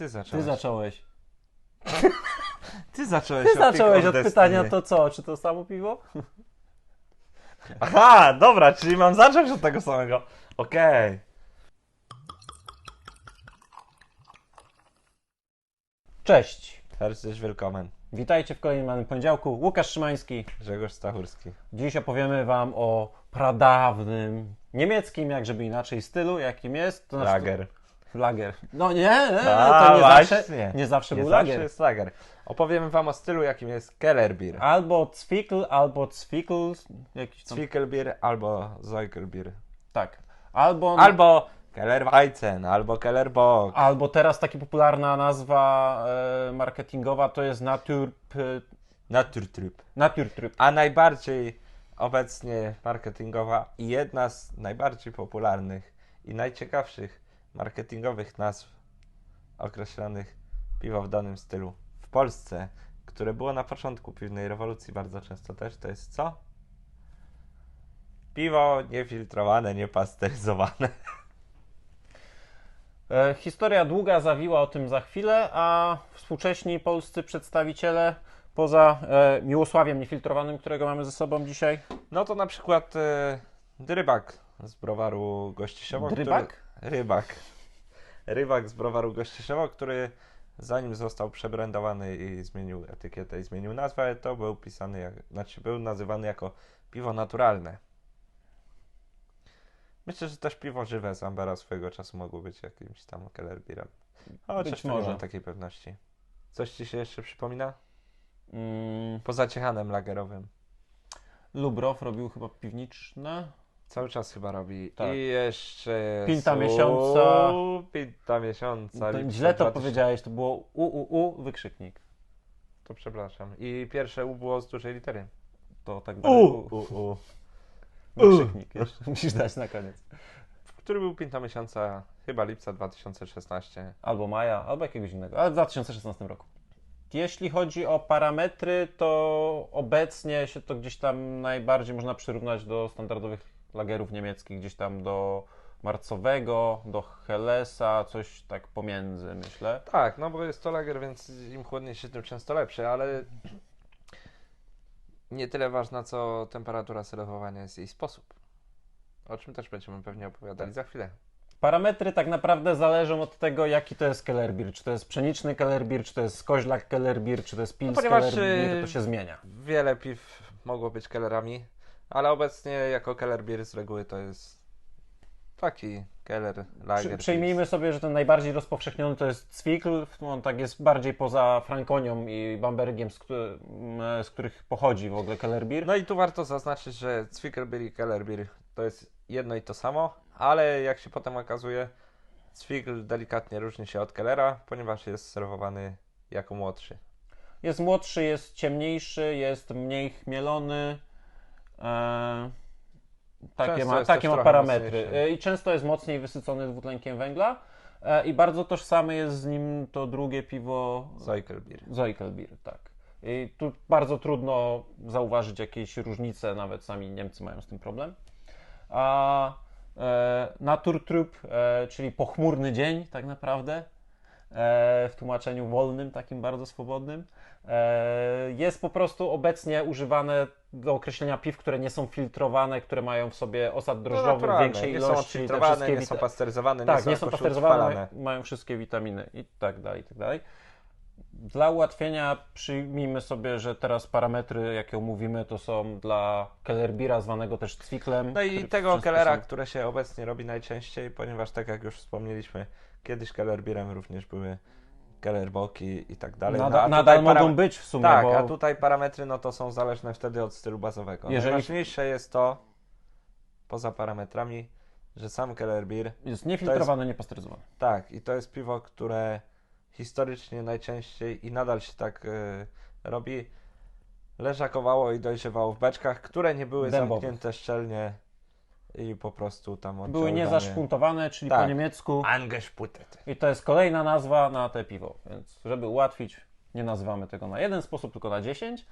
Ty Ty zacząłeś. zacząłeś. Ty zacząłeś Ty zacząłeś Pick od of pytania, Destiny. to co? Czy to samo piwo? Aha, dobra, czyli mam zacząć od tego samego. Okej. Cześć. Herzlich willkommen. Witajcie w kolejnym poniedziałku. Łukasz Szymański. Grzegorz Stachurski. Dziś opowiemy Wam o pradawnym niemieckim, jak żeby inaczej, stylu, jakim jest. To znaczy- Lager. Lager. No nie, nie, A, to nie zawsze, właśnie. nie zawsze Nie był zawsze lager. jest lager. Opowiemy wam o stylu, jakim jest Kellerbier. Albo Zwickel, albo Zwickel, jakiś tam, Zwickelbier albo Zoikelbier. tak. Albo, Albo Kellerweizen, albo Kellerbock. albo teraz taka popularna nazwa e, marketingowa to jest Natur, Naturtrüb. Naturtryb. A najbardziej obecnie marketingowa i jedna z najbardziej popularnych i najciekawszych marketingowych nazw określonych piwa w danym stylu w Polsce, które było na początku piwnej rewolucji bardzo często też, to jest co? Piwo niefiltrowane, niepasteryzowane. E, Historia długa, zawiła o tym za chwilę, a współcześni polscy przedstawiciele, poza e, Miłosławiem Niefiltrowanym, którego mamy ze sobą dzisiaj. No to na przykład e, Rybak z browaru Gościszewo. Drybak? Który, rybak. Rybak z browaru Gościszewo, który zanim został przebrandowany i zmienił etykietę i zmienił nazwę, to był pisany, jak, znaczy był nazywany jako piwo naturalne. Myślę, że też piwo żywe z Ambera swojego czasu mogło być jakimś tam Kellerbierem. Chociaż Być nie mam takiej pewności. Coś Ci się jeszcze przypomina? Mm, Poza ciechanem lagerowym. Lubrow robił chyba piwniczne. Cały czas chyba robi. Tak. I jeszcze. Pinta su- miesiąca. Pinta miesiąca. To źle to 2000. powiedziałeś, to było u, u, u, wykrzyknik. To przepraszam. I pierwsze U było z dużej litery. To tak U, dalej. u, u. Wykrzyknik, jeszcze musisz dać na koniec. Który był Pinta miesiąca? Chyba lipca 2016. Albo maja, albo jakiegoś innego, ale w 2016 roku. Jeśli chodzi o parametry, to obecnie się to gdzieś tam najbardziej można przyrównać do standardowych lagerów niemieckich, gdzieś tam do marcowego, do Hellesa, coś tak pomiędzy, myślę. Tak, no bo jest to lager, więc im chłodniejszy, tym często lepszy, ale nie tyle ważna, co temperatura serwowania jest jej sposób. O czym też będziemy pewnie opowiadali za chwilę. Parametry tak naprawdę zależą od tego, jaki to jest Kellerbier. Czy to jest pszeniczny Kellerbier, czy to jest koźlak Kellerbier, czy to jest pils ponieważ, Kellerbier, y, to się zmienia. Wiele piw mogło być kellerami, ale obecnie jako keller beer z reguły to jest taki keller lager. Przy, przyjmijmy sobie, że ten najbardziej rozpowszechniony to jest Zwickel, on tak jest bardziej poza Frankonią i Bambergiem, z, z których pochodzi w ogóle Kellerbier. No i tu warto zaznaczyć, że Zwickelbier i keller beer to jest jedno i to samo, ale jak się potem okazuje, Zwickel delikatnie różni się od kellera, ponieważ jest serwowany jako młodszy. Jest młodszy, jest ciemniejszy, jest mniej chmielony. E, takie ma, takie ma parametry. mocniejszy. E, I często jest mocniej wysycony dwutlenkiem węgla. E, I bardzo tożsame jest z nim to drugie piwo Zwickelbier. Zoikelbier, tak. I tu bardzo trudno zauważyć jakieś różnice, nawet sami Niemcy mają z tym problem. A e, Naturtrüb, e, czyli pochmurny dzień tak naprawdę, w tłumaczeniu wolnym, takim bardzo swobodnym, e, jest po prostu obecnie używane do określenia piw, które nie są filtrowane, które mają w sobie osad No drożdżowy w naturalne, większej nie są ilości. odfiltrowane, wszystkie nie są pasteryzowane, tak, nie są, nie są pasteryzowane, mają, wszystkie witaminy i tak dalej, i tak dalej. Dla ułatwienia przyjmijmy sobie, że teraz parametry, jakie omówimy, to są dla Kellerbira, zwanego też Zwicklem. No i tego kellera, są- które się obecnie robi najczęściej, ponieważ tak jak już wspomnieliśmy, kiedyś kellerbierem również były kellerboki i tak dalej. Nada, a nadal mogą być w sumie, Tak, bo a tutaj parametry no to są zależne wtedy od stylu bazowego. Jeżeli- Najważniejsze jest to, poza parametrami, że sam kellerbier, jest niefiltrowany, niepasteryzowany. tak, i to jest piwo, które historycznie najczęściej i nadal się tak y, robi, leżakowało i dojrzewało w beczkach, które nie były Dębowych. zamknięte szczelnie i po prostu tam Były oddziaływanie- niezaszpuntowane, czyli po Tak. niemiecku. Angeschputet. I to jest kolejna nazwa na te piwo. Więc żeby ułatwić, nie nazywamy tego na jeden sposób, tylko na 10.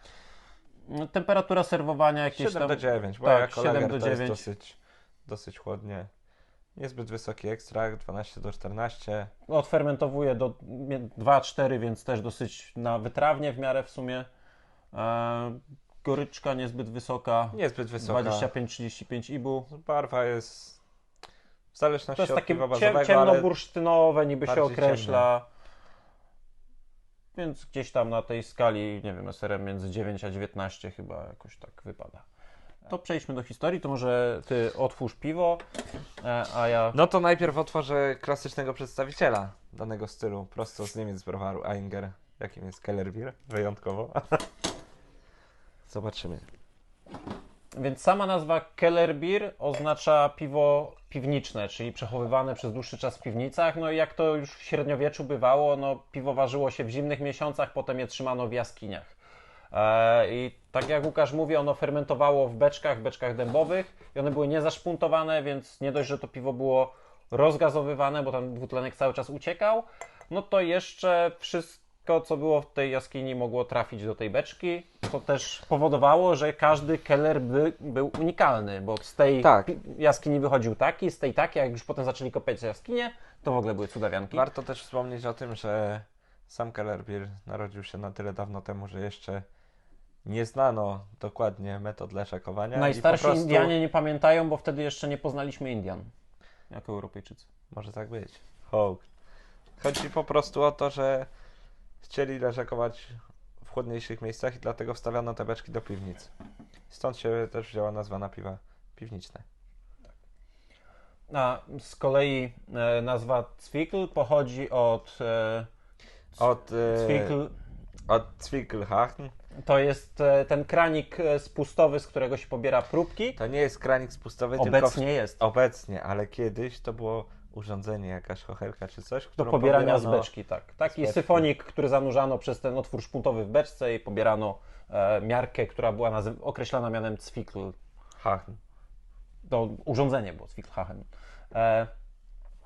Temperatura serwowania jakieś 7 tam... do 9, bo tak, jako 7 lager do to jest 9. dosyć, dosyć chłodnie. Niezbyt wysoki ekstrakt, 12 do 14. Odfermentowuje do 2-4, więc też dosyć na wytrawnie w miarę w sumie. E, goryczka niezbyt wysoka, Niezbyt wysoka. 25-35 ibu. Barwa jest w zależności To jest od takie piwa bazowego, ciemnobursztynowe, niby się określa. Więc gdzieś tam na tej skali, nie wiem, SRM między 9 a 19 chyba jakoś tak wypada. To przejdźmy do historii, to może ty otwórz piwo, e, a ja... No to najpierw otworzę klasycznego przedstawiciela danego stylu, prosto z Niemiec browaru Ainger, jakim jest Kellerbier, wyjątkowo. Zobaczymy. Więc sama nazwa Kellerbier oznacza piwo piwniczne, czyli przechowywane przez dłuższy czas w piwnicach. No i jak to już w średniowieczu bywało, no piwo ważyło się w zimnych miesiącach, potem je trzymano w jaskiniach. E, I tak jak Łukasz mówi, ono fermentowało w beczkach, beczkach dębowych i one były niezaszpuntowane, więc nie dość, że to piwo było rozgazowywane, bo tam dwutlenek cały czas uciekał, no to jeszcze wszystko, co było w tej jaskini, mogło trafić do tej beczki. To też powodowało, że każdy keller by, był unikalny, bo z tej Tak. jaskini wychodził taki, z tej taki, a jak już potem zaczęli kopać jaskinie, to w ogóle były cudawianki. Warto też wspomnieć o tym, że sam Kellerbier narodził się na tyle dawno temu, że jeszcze nie znano dokładnie metod leszakowania. Najstarsi prostu- Indianie nie pamiętają, bo wtedy jeszcze nie poznaliśmy Indian jako Europejczycy. Może tak być. Hołd. Chodzi po prostu o to, że chcieli leżakować w chłodniejszych miejscach i dlatego wstawiano te beczki do piwnic. Stąd się też wzięła nazwa na piwa piwniczne. A z kolei e, nazwa Zwickl pochodzi od e, Od, e, od Zwickelhachen. To jest e, ten kranik e, spustowy, z którego się pobiera próbki. To nie jest kranik spustowy, tylko. Obecnie jest. obecnie, ale kiedyś to było urządzenie, jakaś chochelka czy coś, Do którą pobierania z beczki, tak. Taki beczki. syfonik, który zanurzano przez ten otwór szpuntowy w beczce i pobierano e, miarkę, która była określana mianem Zwickl. Hachen. to urządzenie było Zwickelhachen. E,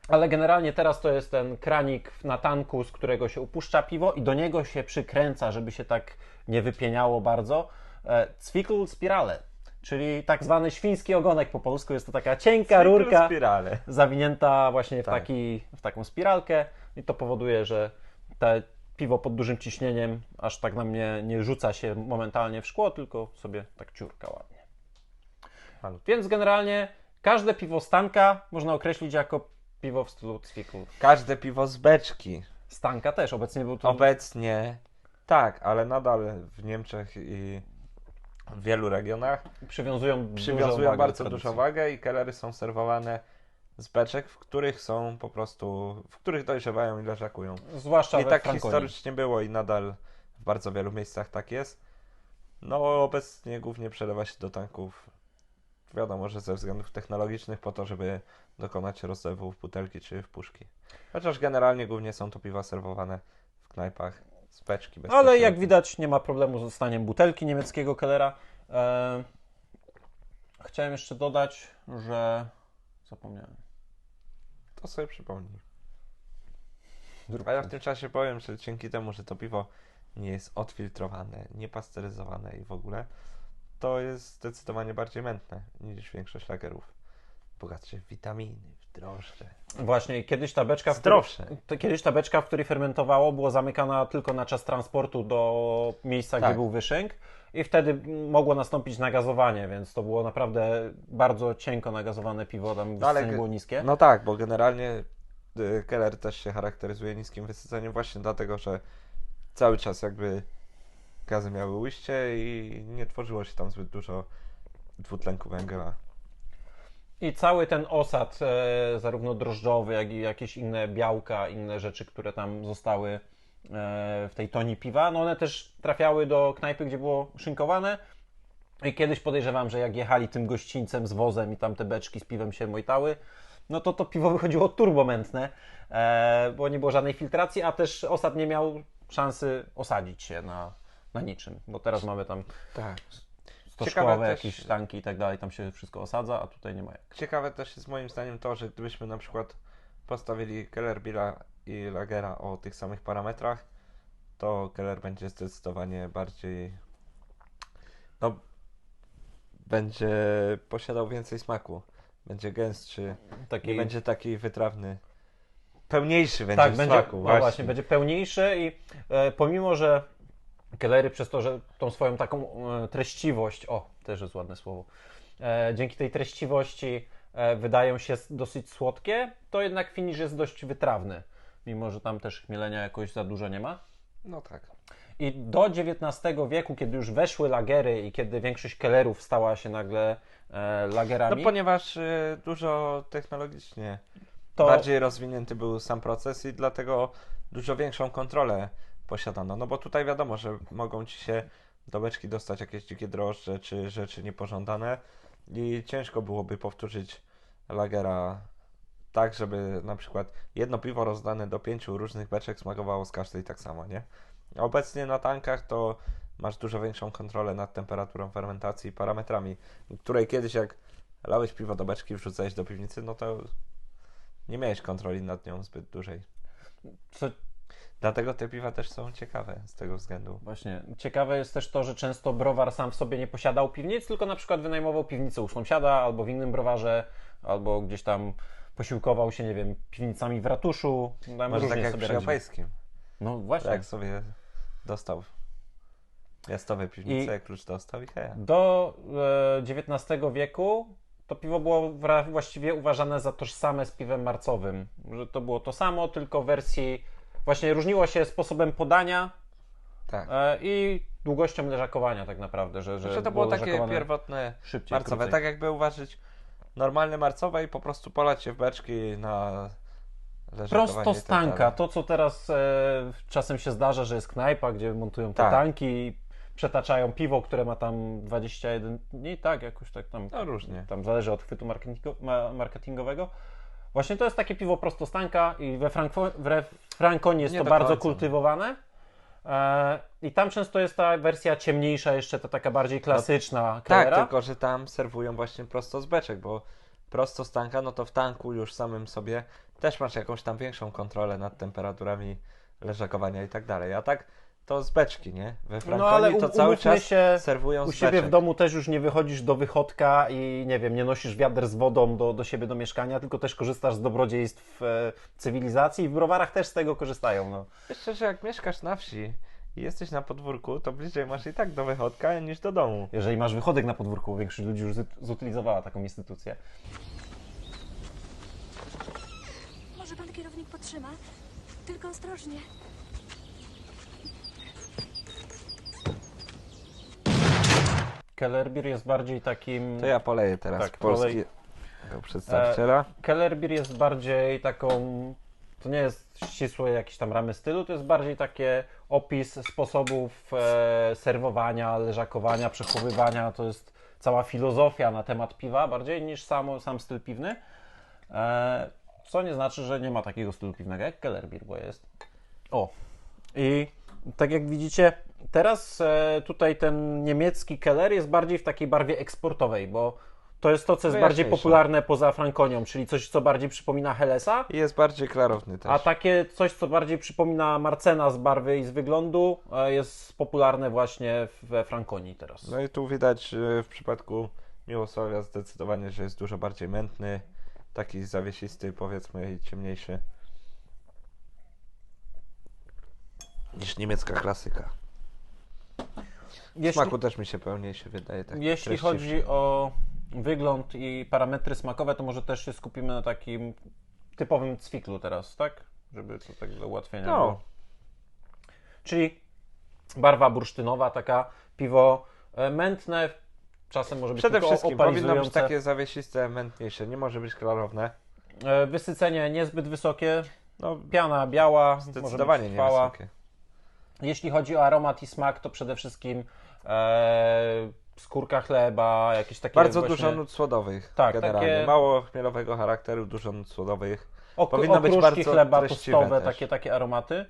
ale generalnie teraz to jest ten kranik na tanku, z którego się upuszcza piwo i do niego się przykręca, żeby się tak nie wypieniało bardzo. E, Zwickl spirale, czyli tak zwany świński ogonek po polsku. Jest to taka cienka rurka Spirale. zawinięta właśnie w, Tak. taki, w taką spiralkę i to powoduje, że te piwo pod dużym ciśnieniem aż tak na mnie nie rzuca się momentalnie w szkło, tylko sobie tak ciurka ładnie. Więc generalnie każde piwo stanka można określić jako piwo w stylu Zwickl. Każde piwo z beczki. Stanka też obecnie był to. Obecnie tak, ale nadal w Niemczech i w wielu regionach przywiązują przywiązują bardzo dużą wagę i kellery są serwowane z beczek, w których są po prostu, w których dojrzewają i leżakują. Zwłaszcza I we tak Frankonii. historycznie było i nadal w bardzo wielu miejscach tak jest. No obecnie głównie przelewa się do tanków, wiadomo, że ze względów technologicznych po to, żeby dokonać rozlewu w butelki czy w puszki. Chociaż generalnie głównie są to piwa serwowane w knajpach z beczki. Ale jak widać nie ma problemu z dostaniem butelki niemieckiego Kellera. E... Chciałem jeszcze dodać, że zapomniałem. To sobie przypomnij. A ja w tym czasie powiem, że dzięki temu, że to piwo nie jest odfiltrowane, niepasteryzowane i w ogóle, to jest zdecydowanie bardziej mętne niż większość lagerów. Bogatsze w witaminy, w drożdże. Właśnie kiedyś ta beczka, w której, Zdrowsze. kiedyś ta beczka, w której fermentowało, była zamykana tylko na czas transportu do miejsca, gdzie Tak. był wyszynk i wtedy mogło nastąpić nagazowanie, więc to było naprawdę bardzo cienko nagazowane piwo, tam No ale wysycenie było niskie. No tak, bo generalnie y, Keller też się charakteryzuje niskim wysyceniem właśnie dlatego, że cały czas jakby gazy miały ujście i nie tworzyło się tam zbyt dużo dwutlenku węgla. I cały ten osad, e, zarówno drożdżowy, jak i jakieś inne białka, inne rzeczy, które tam zostały e, w tej toni piwa, no one też trafiały do knajpy, gdzie było szynkowane. I kiedyś podejrzewam, że jak jechali tym gościńcem z wozem i tam te beczki z piwem się mojtały, no to to piwo wychodziło turbomętne, e, bo nie było żadnej filtracji, a też osad nie miał szansy osadzić się na, na niczym, bo teraz mamy tam Tak. Stożkowe też- jakieś tanki i tak dalej, tam się wszystko osadza, a tutaj nie ma jak. Ciekawe też jest moim zdaniem to, że gdybyśmy na przykład postawili Keller Billa i Lagera o tych samych parametrach, to Keller będzie zdecydowanie bardziej no będzie posiadał więcej smaku będzie gęstszy, Taki, nie będzie taki wytrawny. Pełniejszy będzie tak, w będzie, smaku, no właśnie. właśnie. będzie pełniejszy i e, pomimo, że Kellery przez to, że tą swoją taką e, treściwość, o, też jest ładne słowo, e, dzięki tej treściwości e, wydają się dosyć słodkie, to jednak finish jest dość wytrawny, mimo że tam też chmielenia jakoś za dużo nie ma. No tak. I do XIX wieku, kiedy już weszły lagery i kiedy większość kellerów stała się nagle e, No lagerami, ponieważ y, dużo technologicznie to bardziej rozwinięty był sam proces i dlatego dużo większą kontrolę posiadano. No bo tutaj wiadomo, że mogą ci się do beczki dostać jakieś dzikie drożdże czy rzeczy niepożądane i ciężko byłoby powtórzyć lagera tak, żeby na przykład jedno piwo rozdane do pięciu różnych beczek smakowało z każdej tak samo, nie? Obecnie na tankach to masz dużo większą kontrolę nad temperaturą fermentacji i parametrami, której kiedyś jak lałeś piwo do beczki, wrzucałeś do piwnicy, no to nie miałeś kontroli nad nią zbyt dużej. co Dlatego te piwa też są ciekawe z tego względu. Właśnie. Ciekawe jest też to, że często browar sam w sobie nie posiadał piwnic, tylko na przykład wynajmował piwnicę u sąsiada, albo w innym browarze, albo gdzieś tam posiłkował się, nie wiem, piwnicami w ratuszu. Tam Może tak jak przy radził. Opejskim. No właśnie. Jak sobie dostał miastowe piwnice, I- klucz dostał i heja. Do e, XIX wieku to piwo było właściwie uważane za tożsame z piwem marcowym. Że to było to samo, tylko w wersji właśnie różniło się sposobem podania Tak. e, i długością leżakowania tak naprawdę, że, że Że to było takie leżakowane pierwotne szybciej, marcowe. krócej. Tak jakby uważać normalne marcowe i po prostu polać je w beczki na leżakowanie Prosto z tak tanka. To, co teraz e, czasem się zdarza, że jest knajpa, gdzie montują te Tak. tanki i przetaczają piwo, które ma tam 21 dni, tak, jakoś tak tam. No różnie. Tam zależy od chwytu marketingo, ma- marketingowego. Właśnie to jest takie piwo prosto z tanka i we, Frankfo- we Franconie jest Nie to bardzo końca. kultywowane. E, I tam często jest ta wersja ciemniejsza, jeszcze ta taka bardziej klasyczna Tak, Kellera. tylko że tam serwują właśnie prosto z beczek, bo prosto z tanka, no to w tanku już samym sobie też masz jakąś tam większą kontrolę nad temperaturami leżakowania i tak dalej. A tak to z beczki, nie? We Frankonii No ale to um- cały czas się, serwują U siebie beczek. w domu też już nie wychodzisz do wychodka i nie wiem, nie nosisz wiader z wodą do, do siebie do mieszkania, tylko też korzystasz z dobrodziejstw e, cywilizacji i w browarach też z tego korzystają. No. Jeszcze, że jak mieszkasz na wsi i jesteś na podwórku, to bliżej masz i tak do wychodka niż do domu. Jeżeli masz wychodek na podwórku, większość ludzi już zutylizowała taką instytucję. Może pan kierownik potrzyma? Tylko ostrożnie. Kellerbier jest bardziej takim... To ja poleję teraz Tak, polski polej. do przedstawiciela. Kellerbier jest bardziej taką. To nie jest ścisłe jakieś tam ramy stylu, to jest bardziej takie opis sposobów e, serwowania, leżakowania, przechowywania. To jest cała filozofia na temat piwa bardziej niż samo, sam styl piwny. E, co nie znaczy, że nie ma takiego stylu piwnego jak Kellerbier, bo jest. O. I tak jak widzicie, teraz e, tutaj ten niemiecki Keller jest bardziej w takiej barwie eksportowej, bo to jest to, co jest bardziej Wyjaśniejsze. popularne poza Frankonią, czyli coś, co bardziej przypomina Hellesa, I jest bardziej klarowny też. a takie coś, co bardziej przypomina Marcena z barwy i z wyglądu, e, jest popularne właśnie we Frankonii teraz. No i tu widać e, w przypadku Miłosławia zdecydowanie, że jest dużo bardziej mętny, taki zawiesisty powiedzmy i ciemniejszy niż niemiecka klasyka. Jeśli, smaku też mi się pełniejszy wydaje. Tak jeśli chodzi o wygląd i parametry smakowe, to może też się skupimy na takim typowym cwiklu teraz, tak? Żeby to tak dla ułatwienia było. No, Czyli barwa bursztynowa, taka piwo e, mętne, czasem może być przede wszystkim powinno być takie zawiesiste, mętniejsze, nie może być klarowne. E, Wysycenie niezbyt wysokie, No, piana biała, może zdecydowanie być nie wysokie. Jeśli chodzi o aromat i smak, to przede wszystkim e, skórka chleba, jakieś takie Bardzo właśnie dużo nut słodowych Tak, generalnie. takie- Mało chmielowego charakteru, dużo nut słodowych. ok- powinno być bardzo chleba też. takie, takie aromaty.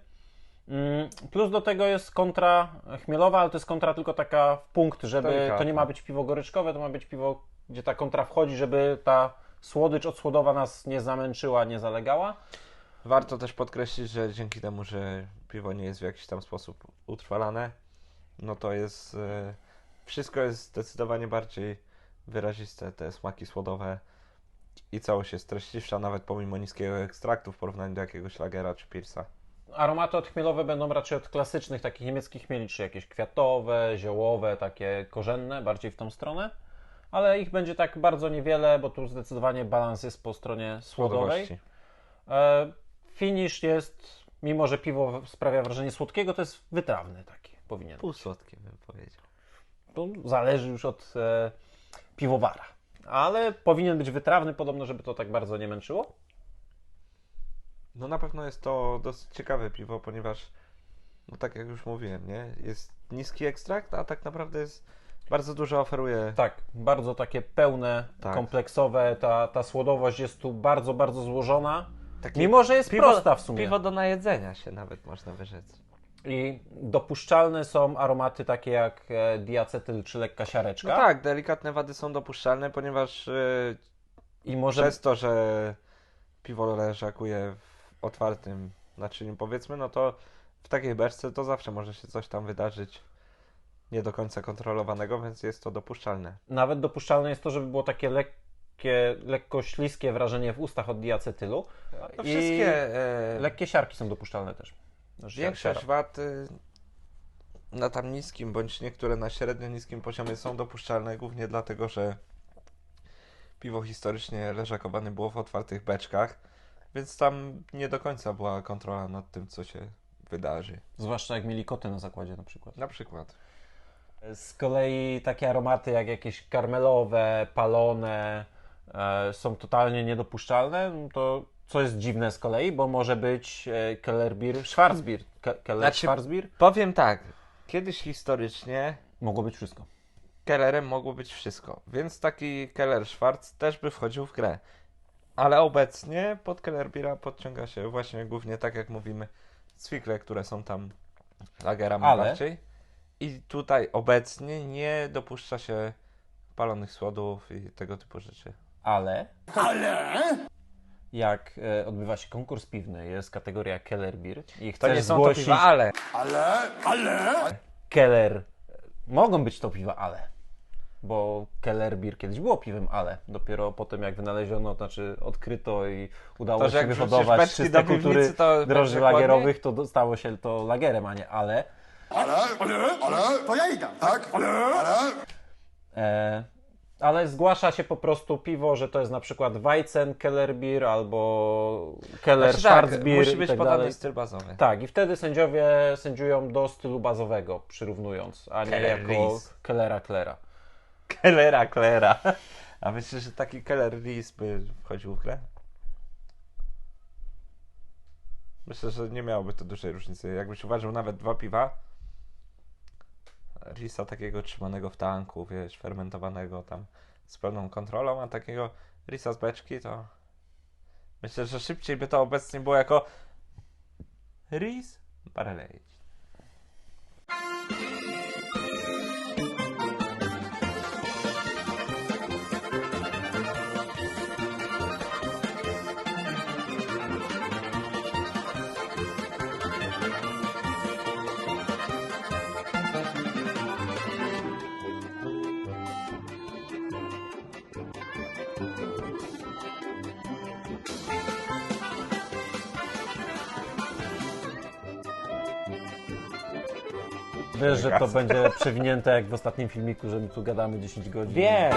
Mm, Plus do tego jest kontra chmielowa, ale to jest kontra tylko taka w punkt, żeby Delikatna. to nie ma być piwo goryczkowe, to ma być piwo, gdzie ta kontra wchodzi, żeby ta słodycz odsłodowa nas nie zamęczyła, nie zalegała. Warto też podkreślić, że dzięki temu, że piwo nie jest w jakiś tam sposób utrwalane, no to jest. e, Wszystko jest zdecydowanie bardziej wyraziste, te smaki słodowe. i całość jest treściwsza, nawet pomimo niskiego ekstraktu w porównaniu do jakiegoś lagera czy pilsa. Aromaty odchmielowe będą raczej od klasycznych takich niemieckich chmieli, czy jakieś kwiatowe, ziołowe, takie korzenne, bardziej w tą stronę. Ale ich będzie tak bardzo niewiele, bo tu zdecydowanie balans jest po stronie słodowej. Słodowości. Finish jest, mimo że piwo sprawia wrażenie słodkiego, to jest wytrawny taki, powinien. Półsłodkie bym powiedział. To zależy już od e, piwowara. Ale powinien być wytrawny, podobno, żeby to tak bardzo nie męczyło. No na pewno jest to dosyć ciekawe piwo, ponieważ, no tak jak już mówiłem, nie? Jest niski ekstrakt, a tak naprawdę jest bardzo dużo oferuje. Tak, bardzo takie pełne, Tak. kompleksowe. Ta, ta słodowość jest tu bardzo, bardzo złożona. Takie Mimo, że jest prosta w sumie. Piwo do najedzenia się nawet można wyrzec. I dopuszczalne są aromaty takie jak e, diacetyl czy lekka siareczka. No tak, delikatne wady są dopuszczalne, ponieważ yy, I może przez to, że piwo leżakuje w otwartym naczyniu, powiedzmy, no to w takiej beczce to zawsze może się coś tam wydarzyć nie do końca kontrolowanego, więc jest to dopuszczalne. nawet dopuszczalne jest to, żeby było takie lekkie, lekko śliskie wrażenie w ustach od diacetylu. I wszystkie e, Lekkie siarki są dopuszczalne też. Znaczy, Większość siara. wad y, na tam niskim, bądź niektóre na średnio niskim poziomie są dopuszczalne głównie dlatego, że piwo historycznie leżakowane było w otwartych beczkach, więc tam nie do końca była kontrola nad tym, co się wydarzy. Zwłaszcza jak mieli koty na zakładzie na przykład. Na przykład. Z kolei takie aromaty jak jakieś karmelowe, palone są totalnie niedopuszczalne. To co jest dziwne z kolei, bo może być e, Kellerbier, Schwarzbier. Ke- Keller Znaczy- Schwarzbier? Powiem tak, kiedyś historycznie Mogło być wszystko. Kellerem mogło być wszystko, więc taki Keller Schwarz też by wchodził w grę. Ale obecnie pod Kellerbiera podciąga się właśnie głównie, tak jak mówimy, cwikle, które są tam lagerami Ale- bardziej. I tutaj obecnie nie dopuszcza się palonych słodów i tego typu rzeczy. Ale. Jak e, odbywa się konkurs piwny, jest kategoria Kellerbier i To chcesz nie są to zgłosić piwa, ale Keller. Mogą być to piwa ale. Bo Kellerbier kiedyś było piwem ale. Dopiero potem jak wynaleziono, znaczy odkryto i udało To, że się jak wrzucisz wyhodować beczki czyste do piwnicy, kultury to drożdży będzie lagerowych, to do- stało się to lagerem, a nie ale. Ale, ale, ale, to ja idę, tak? Ale, ale. E, ale zgłasza się po prostu piwo, że to jest na przykład Weizen Kellerbier albo Keller znaczy tak, Schwarzbier musi i być tak podany dalej. styl bazowy. Tak, i wtedy sędziowie sędziują do stylu bazowego, przyrównując, a nie Keller jako Reese. Kellera Klera. Kellera, Klera. A myślisz, że taki Keller Reese by wchodził w grę? Myślę, że nie miałoby to dużej różnicy. Jakbyś uważał nawet dwa piwa, Risa takiego trzymanego w tanku, wiesz, fermentowanego tam z pełną kontrolą, a takiego Risa z beczki, to myślę, że szybciej by to obecnie było jako Ris Barrel. Wiesz, że to będzie przewinięte jak w ostatnim filmiku, że my tu gadamy 10 godzin. Wiem!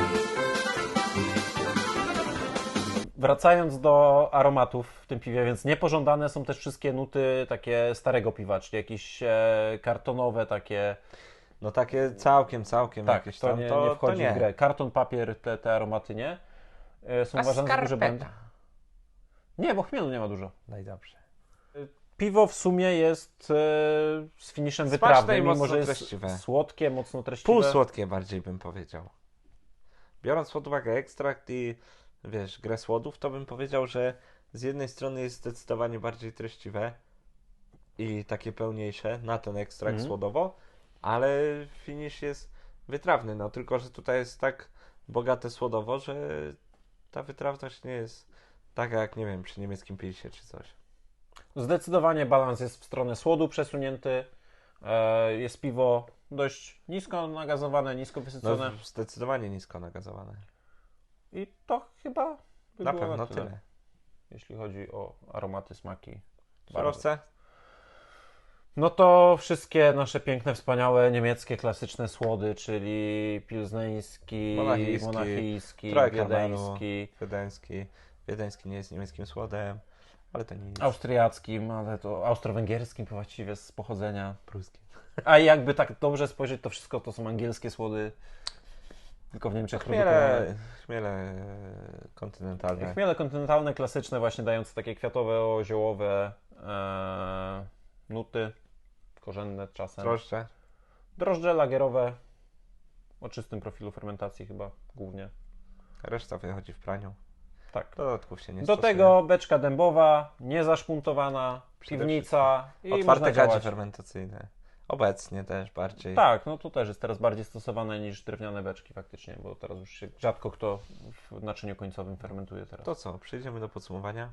Wracając do aromatów w tym piwie, więc niepożądane są też wszystkie nuty takie starego piwa, czyli jakieś e, kartonowe takie. No takie całkiem, całkiem Tak, jakieś to tam, nie, to, nie wchodzi to nie. w grę. Karton, papier, te, te aromaty nie. E, są A uważane za duży skarpeta? błęd. Nie, bo chmielu nie ma dużo. No i dobrze. Piwo w sumie jest e, z finiszem Smaczne wytrawnym, i mimo mocno że jest treściwe. słodkie, mocno treściwe. Półsłodkie bardziej bym powiedział. Biorąc pod uwagę ekstrakt i wiesz, grę słodów, to bym powiedział, że z jednej strony jest zdecydowanie bardziej treściwe i takie pełniejsze na ten ekstrakt Mhm. słodowo, ale finish jest wytrawny, no tylko, że tutaj jest tak bogate słodowo, że ta wytrawność nie jest taka jak, nie wiem, przy niemieckim pilsie czy coś. Zdecydowanie balans jest w stronę słodu przesunięty. E, jest piwo dość nisko nagazowane, nisko No wysycone. zdecydowanie nisko nagazowane. I to chyba by Na pewno tyle. Jeśli chodzi o aromaty, smaki. Surowce? No to wszystkie nasze piękne, wspaniałe niemieckie klasyczne słody, czyli pilzneński, Monachijski, monachijski, Wiedeński. Wiedeński nie jest niemieckim słodem, ale to nie jest austriackim, ale to austro-węgierskim właściwie z pochodzenia. pruski. A jakby tak dobrze spojrzeć, to wszystko to są angielskie słody, tylko w Niemczech produkowane. Chmiele, chmiele e, kontynentalne. Chmiele kontynentalne, klasyczne, właśnie dające takie kwiatowe, ziołowe e, nuty, korzenne czasem. Drożdże. Drożdże lagierowe, o czystym profilu fermentacji chyba głównie. Reszta wychodzi w praniu. Tak. Dodatków się nie Do stosuje. tego beczka dębowa, niezaszpuntowana, piwnica i Otwarte gadzie fermentacyjne. Obecnie też bardziej. Tak, no to też jest teraz bardziej stosowane niż drewniane beczki faktycznie, bo teraz już się rzadko kto w naczyniu końcowym fermentuje teraz. To co, przejdziemy do podsumowania.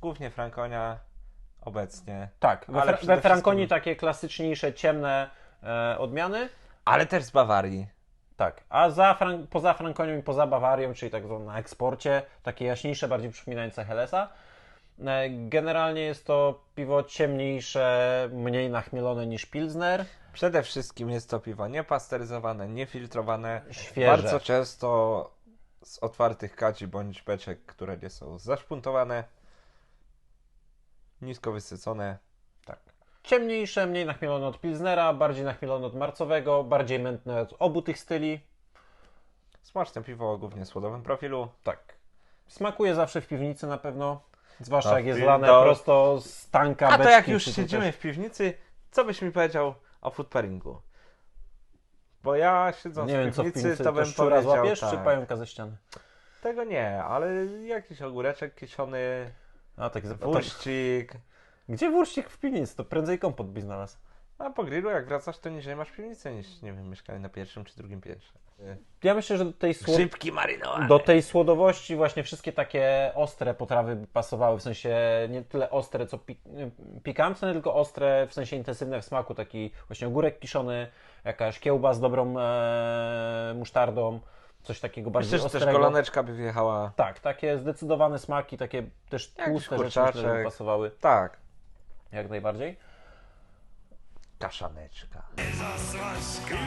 Głównie Frankonia obecnie, tak, we, ale we Frankoni wszystkim- takie klasyczniejsze, ciemne e, odmiany. ale też z Bawarii. Tak, a za Fran- poza Frankonią i poza Bawarią, czyli tak na eksporcie, takie jaśniejsze, bardziej przypominające Helesa. E, Generalnie jest to piwo ciemniejsze, mniej nachmielone niż Pilsner. Przede wszystkim jest to piwo niepasteryzowane, niefiltrowane. Świeże. Bardzo często z otwartych kadzi bądź beczek, które nie są zaszpuntowane. Nisko wysycone. Ciemniejsze, mniej nachmielone od Pilsnera, bardziej nachmielone od marcowego, bardziej mętne od obu tych styli. Smaczne piwo o głównie słodowym profilu. Tak. Smakuje zawsze w piwnicy na pewno. Zwłaszcza No, jak jest lane do- prosto z tanka A to jak już siedzimy też- w piwnicy, co byś mi powiedział o food pairingu? Bo ja siedząc Nie w wiem co w piwnicy, piwnicy, to bym powiedział złapiesz, tak. czy pająka ze ściany? Tego nie, ale jakiś ogóreczek kiszony, A tak, to, wurścik. Gdzie wurścik w piwnicy? To prędzej kompot byś znalazł. A po grillu jak wracasz, to niżej masz piwnicę niż, nie wiem, mieszkanie na pierwszym czy drugim piętrze. Ja myślę, że do tej, słod... Grzybki marynowane. do tej słodowości właśnie wszystkie takie ostre potrawy pasowały, w sensie nie tyle ostre, co pi... pikantne, tylko ostre, w sensie intensywne w smaku, taki właśnie ogórek kiszony, jakaś kiełba z dobrą e... musztardą, coś takiego bardziej Myślę, że też ostrego. goloneczka by wjechała. Tak, takie zdecydowane smaki, takie też Jakiś tłuste rzeczy myślę, że by pasowały Tak. Jak najbardziej. Kaszaneczka.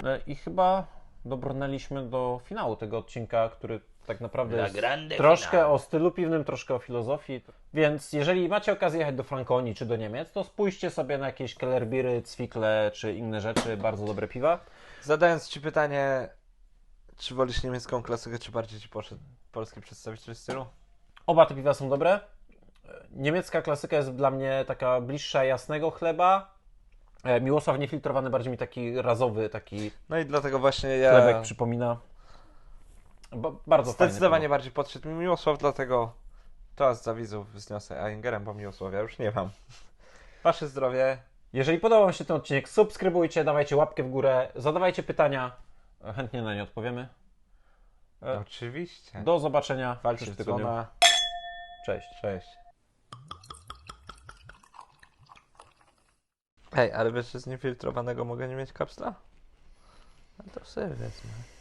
E, I chyba dobrnęliśmy do finału tego odcinka, który tak naprawdę jest troszkę o stylu piwnym, troszkę o filozofii. Więc jeżeli macie okazję jechać do Frankonii czy do Niemiec, to spójrzcie sobie na jakieś Kellerbiry, Cwikle czy inne rzeczy, bardzo dobre piwa. Zadając Ci pytanie, czy wolisz niemiecką klasykę, czy bardziej Ci poszedł polski przedstawiciel stylu? Oba te piwa są dobre. Niemiecka klasyka jest dla mnie taka bliższa jasnego chleba. E, Miłosław niefiltrowany bardziej mi taki razowy, taki No i dlatego właśnie ja chlebek przypomina. Ba- bardzo zdecydowanie bardziej podszedł mi Miłosław, dlatego teraz za widzów wzniosę Eingerem, bo Miłosławia już nie mam. Wasze zdrowie. Jeżeli podobał Wam się ten odcinek, subskrybujcie, dawajcie łapkę w górę, zadawajcie pytania, e, chętnie na nie odpowiemy. E, Oczywiście. Do zobaczenia w Walczy przyszłym w tygodniu. Cześć. Cześć. Hej, ale wiesz, że z niefiltrowanego mogę nie mieć kapsla? No to sobie wezmę.